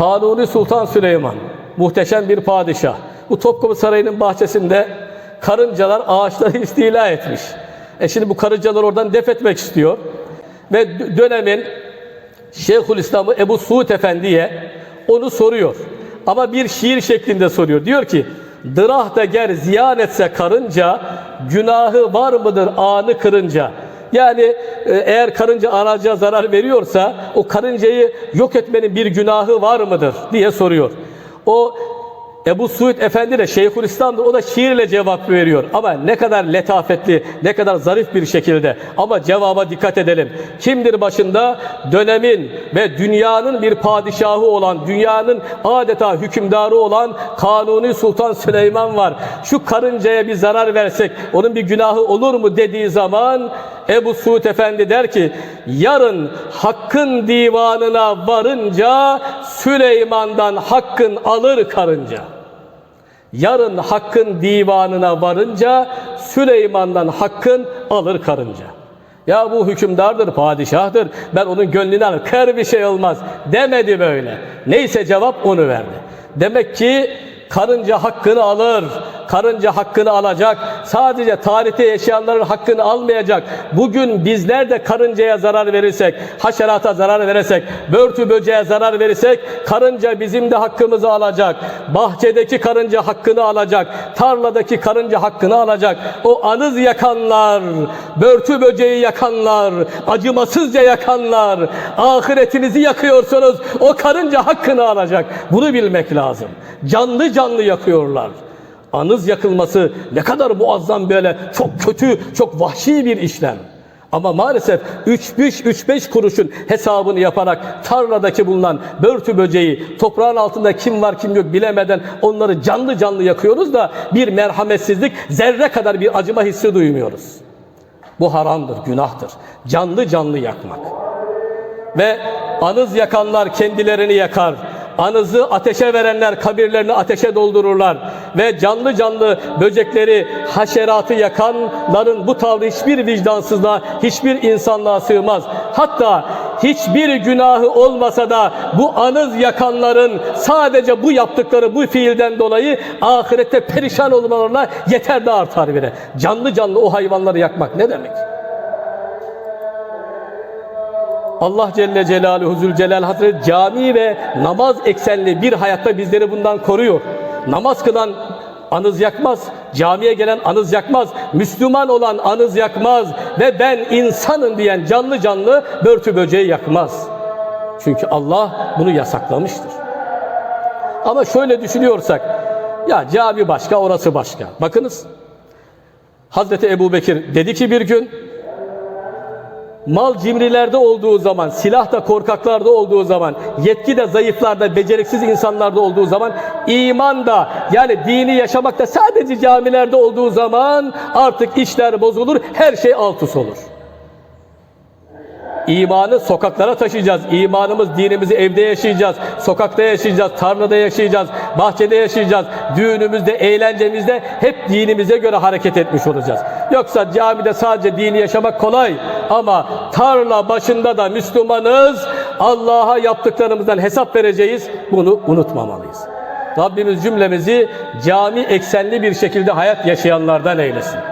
Kanuni Sultan Süleyman muhteşem bir padişah. Bu Topkapı Sarayı'nın bahçesinde karıncalar ağaçları istila etmiş. E şimdi bu karıncalar oradan def etmek istiyor. Ve dö- dönemin Şeyhülislam'ı Ebu Suud Efendi'ye onu soruyor. Ama bir şiir şeklinde soruyor. Diyor ki Dırah da ger ziyan etse karınca günahı var mıdır anı kırınca? Yani e, eğer karınca ağaca zarar veriyorsa o karıncayı yok etmenin bir günahı var mıdır diye soruyor. O Ebu Suud Efendi de Şeyhülislam'dır. O da şiirle cevap veriyor. Ama ne kadar letafetli, ne kadar zarif bir şekilde. Ama cevaba dikkat edelim. Kimdir başında? Dönemin ve dünyanın bir padişahı olan, dünyanın adeta hükümdarı olan Kanuni Sultan Süleyman var. Şu karıncaya bir zarar versek onun bir günahı olur mu dediği zaman Ebu Suud Efendi der ki yarın hakkın divanına varınca Süleyman'dan hakkın alır karınca. Yarın hakkın divanına varınca Süleyman'dan hakkın alır karınca. Ya bu hükümdardır, padişahtır. Ben onun gönlünü alır. Kır bir şey olmaz. Demedi böyle. Neyse cevap onu verdi. Demek ki karınca hakkını alır. Karınca hakkını alacak. Sadece tarihte yaşayanların hakkını almayacak. Bugün bizler de karıncaya zarar verirsek, haşerata zarar verirsek, börtü böceğe zarar verirsek, karınca bizim de hakkımızı alacak. Bahçedeki karınca hakkını alacak. Tarladaki karınca hakkını alacak. O anız yakanlar, börtü böceği yakanlar, acımasızca yakanlar, ahiretinizi yakıyorsunuz. O karınca hakkını alacak. Bunu bilmek lazım. Canlı canlı yakıyorlar. Anız yakılması ne kadar muazzam böyle çok kötü, çok vahşi bir işlem. Ama maalesef 3-5 kuruşun hesabını yaparak tarladaki bulunan börtü böceği, toprağın altında kim var kim yok bilemeden onları canlı canlı yakıyoruz da bir merhametsizlik, zerre kadar bir acıma hissi duymuyoruz. Bu haramdır, günahtır. Canlı canlı yakmak. Ve anız yakanlar kendilerini yakar. Anızı ateşe verenler kabirlerini ateşe doldururlar. Ve canlı canlı böcekleri, haşeratı yakanların bu tavrı hiçbir vicdansızlığa, hiçbir insanlığa sığmaz. Hatta hiçbir günahı olmasa da bu anız yakanların sadece bu yaptıkları bu fiilden dolayı ahirette perişan olmalarına yeter de artar bile. Canlı canlı o hayvanları yakmak ne demek? Allah Celle Celaluhu Zülcelal Hazretleri cami ve namaz eksenli bir hayatta bizleri bundan koruyor. Namaz kılan anız yakmaz, camiye gelen anız yakmaz, Müslüman olan anız yakmaz ve ben insanım diyen canlı canlı börtü böceği yakmaz. Çünkü Allah bunu yasaklamıştır. Ama şöyle düşünüyorsak, ya cami başka, orası başka. Bakınız, Hazreti Ebu Bekir dedi ki bir gün, mal cimrilerde olduğu zaman, silah da korkaklarda olduğu zaman, yetki de zayıflarda, beceriksiz insanlarda olduğu zaman, iman da yani dini yaşamak da sadece camilerde olduğu zaman artık işler bozulur, her şey alt üst olur. İmanı sokaklara taşıyacağız. İmanımız, dinimizi evde yaşayacağız. Sokakta yaşayacağız, tarlada yaşayacağız, bahçede yaşayacağız. Düğünümüzde, eğlencemizde hep dinimize göre hareket etmiş olacağız. Yoksa camide sadece dini yaşamak kolay ama tarla başında da Müslümanız. Allah'a yaptıklarımızdan hesap vereceğiz. Bunu unutmamalıyız. Rabbimiz cümlemizi cami eksenli bir şekilde hayat yaşayanlardan eylesin.